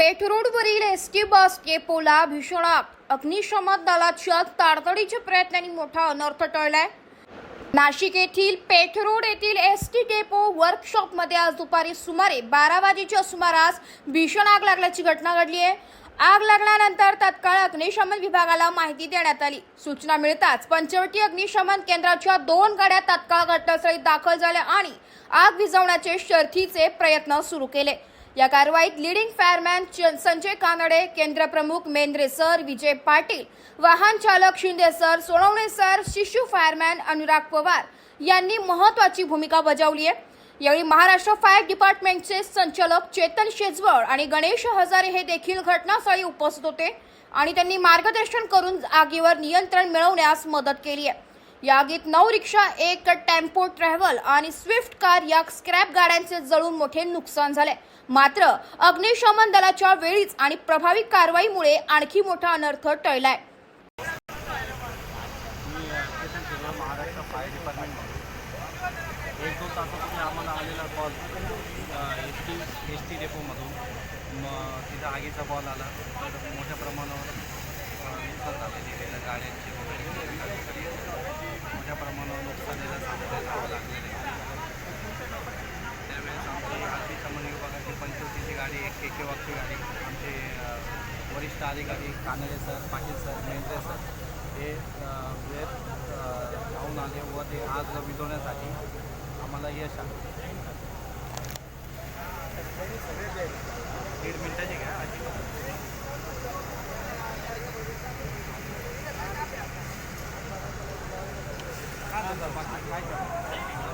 पेठ रोडवरील S T bus डेपोला भीषण आग अग्निशमन दलाच्या ताडतडीच्या प्रयत्नांनी मोठा अनर्थ टळलाय. नाशिक येथील पेठ रोड येथील एस टी डेपो वर्कशॉपमध्ये आज दुपारी सुमारे बारा वाजेच्या सुमारास भीषण आग लागल्याची घटना घडली आहे. आग लागल्यानंतर तत्काळ अग्निशमन विभागाला माहिती देण्यात आली. सूचना मिळताच पंचवटी अग्निशमन केंद्राच्या दोन गाड्या तत्काळ घटनास्थळी दाखल झाल्या आणि आग विझवण्याचे शर्थीचे प्रयत्न सुरू केले. या कारवाईत लिडिंग फायरमॅन च- संजय कानडे केंद्रप्रमुख मेंद्रे सर विजय पाटील वाहन चालक शिंदे सर सोनवणे सर शिशु फायरमॅन अनुराग पवार यांनी महत्वाची भूमिका बजावली आहे. यावेळी महाराष्ट्र फायर डिपार्टमेंटचे संचालक चेतन शेजवळ आणि गणेश हजारे हे देखील घटनास्थळी उपस्थित होते आणि त्यांनी मार्गदर्शन करून आगीवर नियंत्रण मिळवण्यास मदत केली आहे. यागीत नऊ रिक्षा एक टेम्पो ट्रॅव्हल आणि स्विफ्ट कार या स्क्रॅप गाड्यांचे जळून मोठे नुकसान झाले. मात्र अग्निशमन दलाच्या वेळीच आणि प्रभावी कारवाईमुळे आणखी मोठा अनर्थ टळलाय. एक दोन तासापूर्वी आम्हाला आलेला call S T S T डेपोमधून तिथं आगीचा कॉल आला. तर मोठ्या प्रमाणावर अ, नुकसान झालेली आहे गाड्यांची वगैरे मोठ्या प्रमाणावर नुकसानीला सामोरे जावं लागलेलं आहे त्यावेळेस आमची अग्निशमन विभागाची पंचवटीची गाडी एक के वागची गाडी आमचे वरिष्ठ अधिकारी Kanade sir Patil sir Mendre sir हे वेळ वेळेत जाऊन आले व ते आग विझवण्यासाठी आम्हाला यश आलं. दीड मिनिटाची घ्या अशी काय सर बाकी काय